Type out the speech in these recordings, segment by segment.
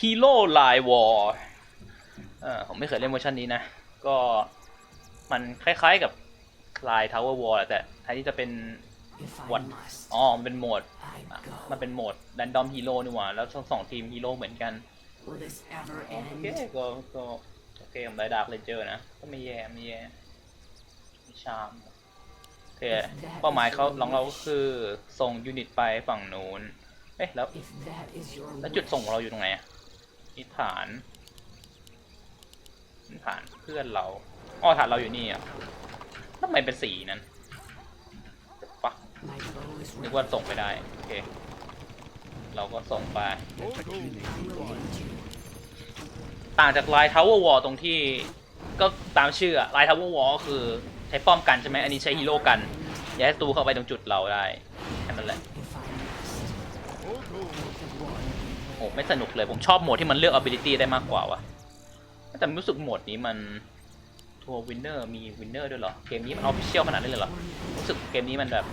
Hero Line War เออผมไม่เคยเล่นเวอร์ชันนี้นะ ก็มันคล้ายๆกับ Line Tower War แหละแต่อันนี้จะเป็น If I What? must, อ๋อมันเป็นโหมด I go. มันเป็นโหมด Random Hero นี่หว่า แล้วทั้งสองทีมฮีโร่เหมือนกัน Will this ever โอ end? เคก็ก็โอเคผมได้ดาร์กเลเจอร์นะ ก็ไม่แย่ไม่แย่ไม่ชามโอเคเป้าหมายเขาลองเราก็คือส่งยูนิตไปฝั่งนู้นเอ๊ะแล้ว If that is your แล้วจุดส่งของเราอยู่ตรงไหนอะ นี่ฐานนี่ฐานเพื่อนเราอ้อฐานเราอยู่นี่อะทำไมเป็นสีนั้นปะนึกว่าส่งไปได้ โอเค เราก็ส่งไป ต่างจากลน์ทาวเวอร์วอลตรงที่ ก็ตามชื่อลน์ทาวเวอร์วอลก็คือใช้ป้อมกันใช่ไหมอันนี้ใช้ฮีโร่กัน อย่าให้ตูเข้าไปตรงจุดเราได้แค่นั้นแหละ โอ้ไม่สนุกเลย ผมชอบโหมดที่มันเลือก ability ได้มากกว่าวะแต่รู้สึกโหมดนี้มันทัวร์วินเนอร์มีวินเนอร์ด้วยเหรอ เกมนี้มันออฟฟิเชียลขนาดนั้เลยเหรอ รู้สึกเกมนี้มันแบบ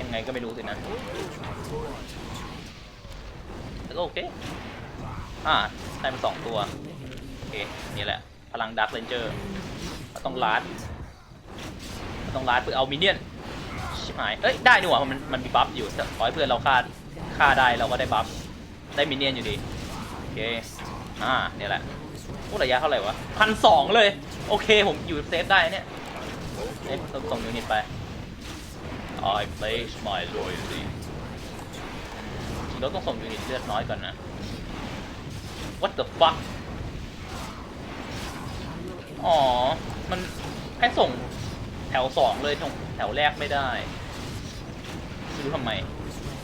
ยังไงก็ไม่รู้สินะแต่ก็โอเค อ่าได้มาสองตัว โอเค นี่แหละ พลังดักเรนเจอร์ต้องลาดต้องลาดเพื่อเอามินเนี่ยนชิบหาย เอ้ย ได้นี่หว่ามันมันมีบัฟอยู่ขอให้เพื่อนเราฆ่าฆ่าได้เราก็ได้บัฟ ได้มินเนี่ยนอยู่ดี โอเค อ่าเนี่ยแหละพูดระยะเท่าไหร่วะพันสองเลย โอเค ผมอยู่เซฟได้เนี่ยเอ้ยต้องส่งยูนิตไป I place my loyalty จริงเราต้องส่งยูนิตเลือดน้อยก่อนนะ What the fuck อ๋อ มันให้ส่งแถวสองเลยตรงแถวแรกไม่ได้ไม่รู้ทำไม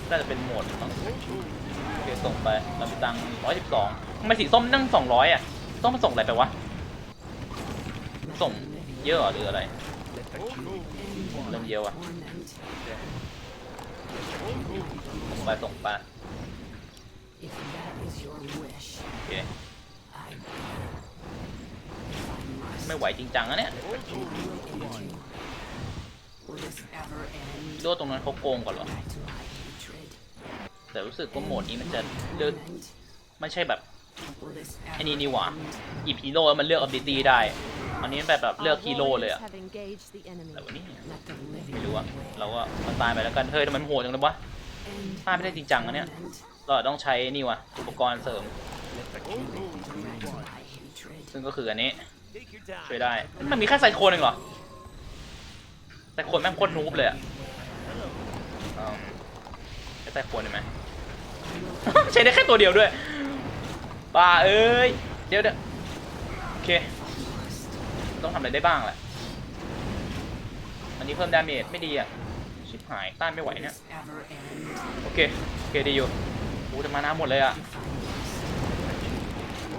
น่าจะเป็นโหมดมั้ง ส่งไปเรามีตังร้อยสิบสองทำไมสีส้มนั่งสองร้อยอะต้องมาส่งอะไรไปวะ ส่งเยอะเหรอหรืออะไร เริ่มเยอะว่ะส่งไปส่งไปโอเคไม่ไหวจริงจังนะเนี่ย I will aid you. Will this ever end? โดตรงนั้นเขาโกงก่อนเหรอ แต่รู้สึกว่าโหมดนี้มันจะเลือก Torment. ไม่ใช่แบบ Will this ไอ้ ever นี่นี่หว่า end? หยิบฮีโร่แล้วมันเลือก ability ได้ อันนี้แบบแบบเลือกฮีโร่เลยอะ Have engaged the enemy. แต่วันนี้ Let the living ไม่รู้อะ beware. เราก็มันตายไปแล้วกันเฮ้ยทำไมมันโหดจังเลยวะ End ฆ่าไม่ได้จริงจังอะเนี่ย torment. เราต้องใช้นี่วะอุปกรณ์เสริม Back to my hatred. ซึ่งก็คืออันนี้ช่วยได้ มันมีแค่ไซโคนเองเหรอไซโคนแม่งโคตรนูบเลยอะอืมใช้ไซโคนได้ไหม ใช้ได้แค่ตัวเดียวด้วยบ้าเอ้ย เดี๋ยวเดี๋ยวโอเค ต้องทำอะไรได้บ้างแหละ อันนี้เพิ่มดาเมจไม่ดีอะ ชิบหายต้านไม่ไหวเนี่ย โอเค โอเคดีอยู่โอ้แต่มาน้ำหมดเลยอะ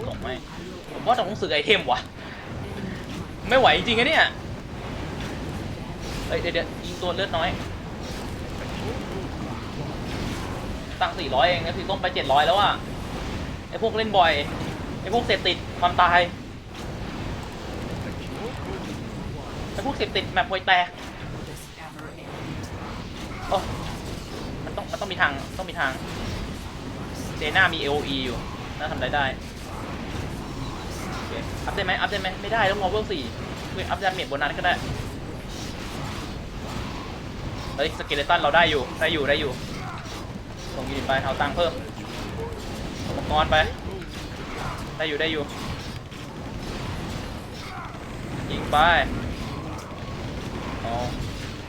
ส่งไหมผมว่าต้องซื้อไอเทมว่ะ ไม่ไหวจริงๆอะเนี่ยเฮ้ยเดี๋ยวเดี๋ยวยิงตัวเลือดน้อย ตั้ง400เองนะสีส้มไป700แล้วอะไอพวกเล่นบ่อยไอพวกเสพติดความตายไอพวกเสพติดแมปหวยแตกโอ้มันต้องมันต้องมีทางต้องมีทางเจน่ามี AOE อยู่น่าทำอะไรได้อัพได้ไหมอัพได้ไหมไม่ได้ต้องรอเวลสี่เว้ยอัพดาเมจบนนั้นก็ได้เฮ้ยสเกเลตันเราได้อยู่ได้อยู่ได้อยู่ ส่งยูนิตไปเอาตังค์เพิ่มอุปกรณ์ไป ได้อยู่ได้อยู่ ยิงไปเอา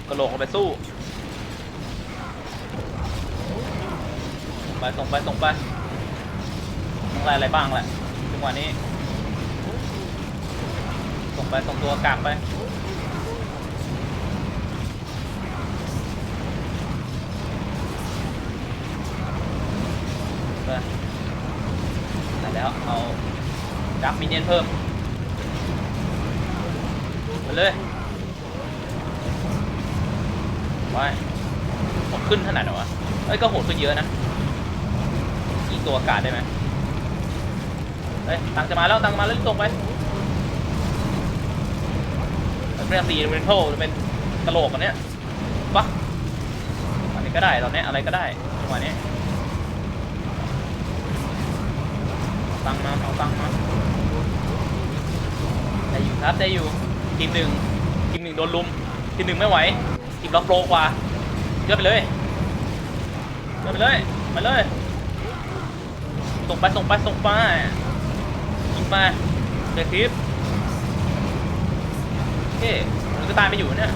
กระโหลกไปสู้ ไปส่งไปส่งไปต้องอะไรอะไรบ้างแหละจังหวะนี้ ส่งไปส่งตัวกลับไป มิเนียนเพิ่มไปเลยไปผมขึ้นขนาดไหนวะเอ้ยก็โหดขึ้นเยอะนะยิงตัวอากาศได้ไหมเฮ้ยตังจะมาแล้วตังมาแล้วรีบส่งไปเป็นสีเรนโทจะเป็นกระโหลกอันเนี้ยปะอันนี้ก็ได้ตอนนี้อะไรก็ได้จังหวะนี้ตังมาเอาตังมา รับได้อยู่ทีมหนึ่งทีมหนึ่งโดนลุมทีมหนึ่งไม่ไหวทีมเราโปรกว่าเลือไปเลยเลือไปเลยมาเลยส่งไปส่งไปส่งไปยิงมาเดี๋ยวคลิปโอเคมันก็ตายไปอยู่เนี่ย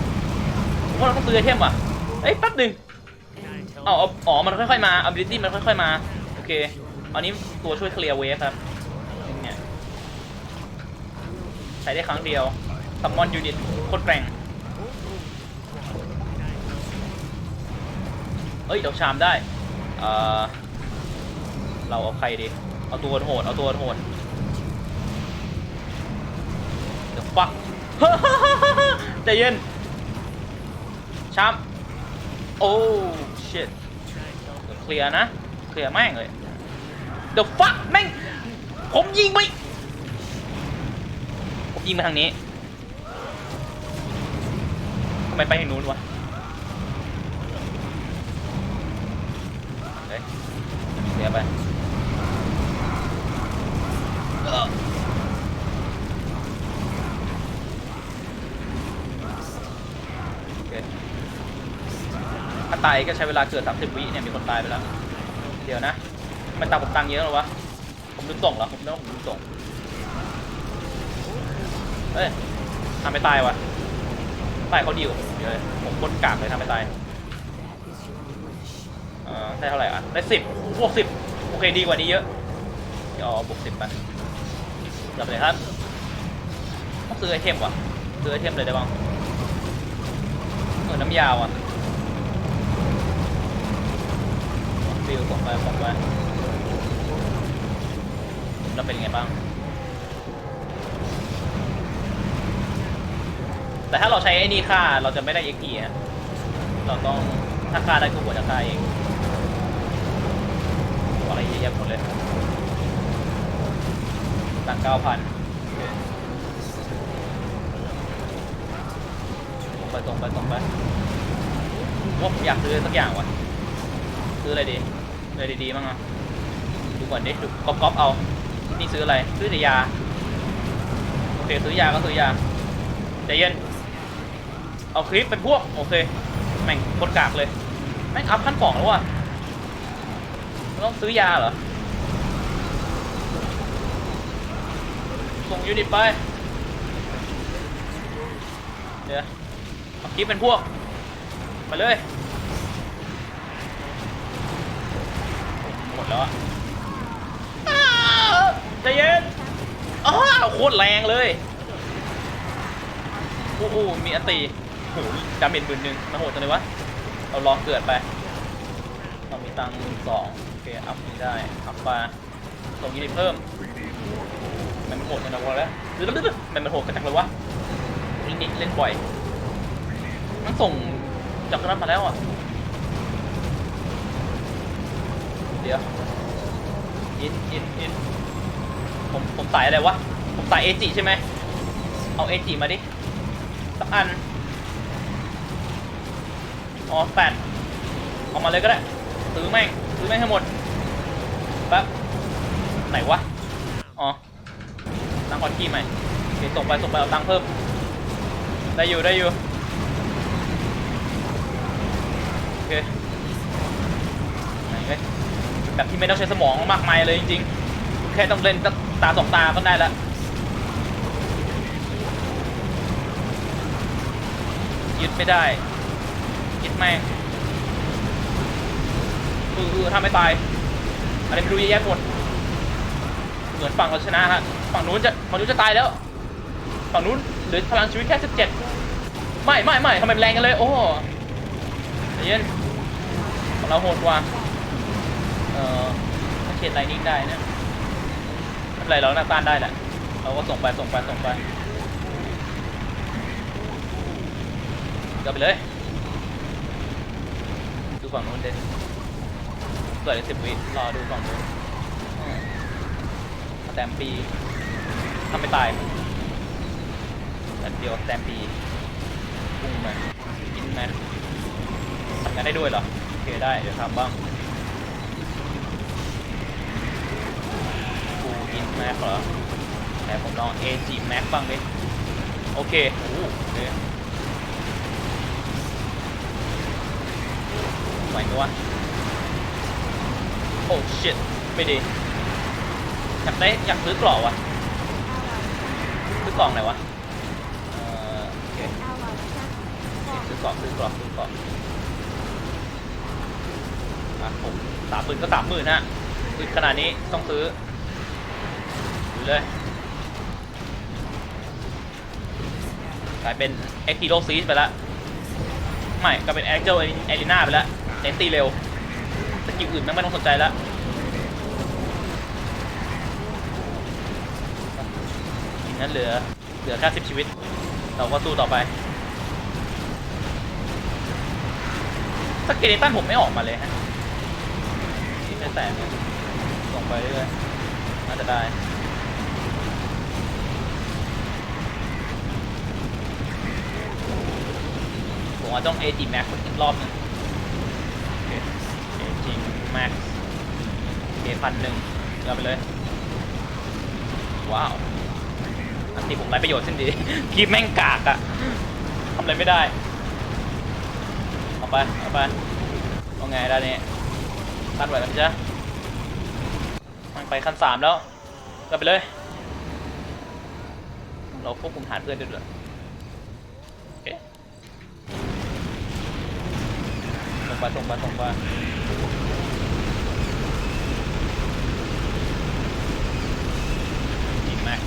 ผมว่าเราต้องซื้อไอเทมว่ะเอ้ยแป๊บหนึ่งเอาเอาอ๋อมันค่อยๆมา ability มันค่อยๆมาโอเคอันนี้ตัวช่วยเคลียร์เวฟครับ ใช้ได้ครั้งเดียวซัมมอนยูนิตโคตรแกร่งเอ้ยเดี๋ยวชามได้เออเราเอาใครดี เอาตัวโหด เอาตัวโหดเดี๋ยวฟักใจเย็น ชาม โอ้ shit เคลียร์นะ เคลียร์แม่งเลย The fuck แม่ง ผมยิงไป ยิงมาทางนี้ทำไมไปทางนู้นวะเฮ้ยเคลียไปเอ้อโอเคถ้าตายก็ใช้เวลาเกิด30วิเนี่ยมีคนตายไปแล้ว เดี๋ยวนะ มันตามผมตังเยอะเหรอวะ ผมลืมส่งเหรอ ผมนึกว่าผมลืมส่ง เฮ้ยทำไม่ตายวะตายเขาดีกว่าผมเยอะเลยผมคนกากเลยทำไม่ตายเอ่อได้เท่าไหร่อะได้สิบบวกสิบโอเคดีกว่านี้เยอะเดี๋ยวเอาบวกสิบไปกลับไปเลยครับต้องซื้อไอเทมว่ะซื้อไอเทมเลยได้บ้างเออน้ำยาวอะฟิลส่งไปส่งไปแล้วเป็นไงบ้าง แต่ถ้าเราใช้ไอ้นี่ค่าเราจะไม่ได้ XP ฮะเราต้องถ้าค่าได้ก็หัวจะค่าเองอะไรเยอะแยะหมดเลยตังเก้าพันตรงไปตรงไปตรงไปว่าผมอยากซื้อสักอย่างว่ะซื้ออะไรดีออะไรดีๆบ้างอะดูก่อนดิดูก๊อปก๊อปเอานี่ซื้ออะไร ซื้อแต่ยาโอเคซื้อยาก็ซื้อยาใจเย็น เอาคลิปเป็นพวก โอเค แม่งโคตรกากเลย แม่งอัพขั้นสองแล้วว่ะต้องซื้อยาเหรอ ส่งยูนิตไปเดี๋ยวเอาคลิปเป็นพวก ไปเลย หมดแล้วอะใจเย็นอ้าวโคตรแรงเลย โอ้โหมีอันตี หดาเมจหมื่นหนึ่งมาโหดจังเลยวะ เราลองเกิดไป เรามีตังค์สองโอเค อัพนี้ได้ อัพมาส่งยูนิตเพิ่มมันมันโหดจังเลยวะแล้วหรือมันมันโหดกันจังเลยวะนี่นี่เล่นบ่อย มันส่งจากนั้นมาแล้วอะ เดี๋ยว อิน อิน อิน ผม ผมสายอะไรวะ ผมสายเอจิใช่ไหม เอาเอจิมาดิ สักอัน อ๋อแปดเอามาเลยก็ได้ซื้อแม่งซื้อแม่งให้หมดแป๊บไหนวะ อ๋อตั้งคอนคีย์ใหม่โอเคส่งไปส่งไปเอาตังค์เพิ่ม ได้อยู่ได้อยู่ โอเคไหนเว้ยแบบที่ไม่ต้องใช้สมองมากมายเลยจริงๆ แค่ต้องเล่นสักตาสองตาก็ได้ละยึดไม่ได้ ยึดแม่งเออเออทำไม่ตาย อะไรไม่รู้เยอะแยะหมดเหมือนฝั่งเราชนะฮะ ฝั่งนู้นจะฝั่งนู้นจะตายแล้ว ฝั่งนู้นเหลือพลังชีวิตแค่สิบเจ็ดไม่ไม่ไม่ทำไมมันแรงกันเลย โอ้โหใจเย็นของเราโหดกว่า เออเขตไลนิ่งได้นะไม่เป็นไรเราหน้าต้านได้แหละ เราก็ส่งไปส่งไปส่งไปเดี๋ยวไปเลย ดูฝั่งนู้นเด็เกิดสิบวิรอดูฝั่งนู้นแซมปีทำไม่ตายแต่เดียวแซมปีพุ่งไปกินไหมทำงานได้ด้วยเหรอ โอเคได้ เดี๋ยวทำบ้างกูกิน Max เหรอแต่ผมลอง AG Max บ้างดิ โอเคโอ้โห ไหวไหมวะ โอ้ shit ไม่ดี อยากได้อยากซื้อกล่องวะซื้อกล่องไหนวะเอ่อโอเคซื้อกล่องซื้อกล่องซื้อกล่องอะผมสามหมื่นก็สามหมื่นฮะอึดขนาดนี้ต้องซื้อดูเลยกลายเป็น X Hero Siege ไปแล้ว ไม่ก็เป็น Angel Arena ไปแล้ว น้นตีเร็ว สกิลอื่นแม่งไม่ต้องสนใจแล้วทีนั้นเหลือ เหลือแค่สิบชีวิต เราก็สู้ต่อไป สเกเลตันผมไม่ออกมาเลยฮะที่แสนเนี่ยส่งไปเรื่อยๆน่าจะได้ผมว่าต้อง AG Max อีกรอบนึง AG Max เคพันหนึ่งเอาไปเลย ว้าว อันที่ผมไร้ประโยชน์สิ้นดีคีบแม่งกากอะทำอะไรไม่ได้ เอาไป เอาไปเอาไงด้านนี้ตัดไหวกันจ้ะมันไปขั้นสามแล้วก็ไปเลย เราควบคุมฐานเพื่อนด้วยด้วยตรงไปตรงไปตรงไปจีแม็ก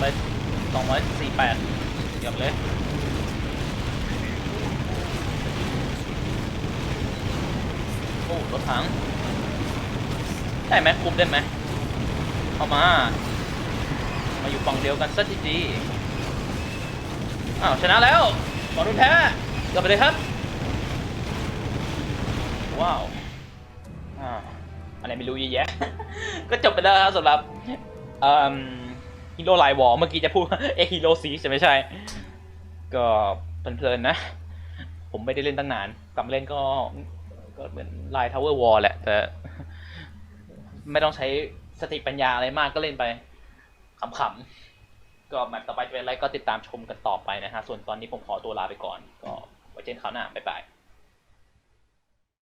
ไปสองร้อยสี่แปดเกือบเลยโอ้รถถัง ได้ไหมคุมได้ไหมเอามา มาอยู่ฝั่งเดียวกันซะทีๆอ้าว ชนะแล้วบอลรุนแพ้กลับไปเลยครับ ว้าวอ่าอะไรไม่รู้เยอะแยะ ก็จบไปแล้วครับสำหรับ ฮีโร่ไลวอเมื่อกี้จะพูดเอฮีโร่ซีจะไม่ใช่ ก็เพลินๆนะ ผมไม่ได้เล่นตั้งนานกลับมาเล่นก็ก็เหมือนไลน์ทาวเวอร์วอลแหละ แต่ ไม่ต้องใช้สติปัญญาอะไรมากก็เล่นไปขำๆ ก็แมตช์ต่อไปจะเป็นอะไรก็ติดตามชมกันต่อไปนะฮะ ส่วนตอนนี้ผมขอตัวลาไปก่อน ก็ไว้เจอกันคราวหน้า บ๊ายบาย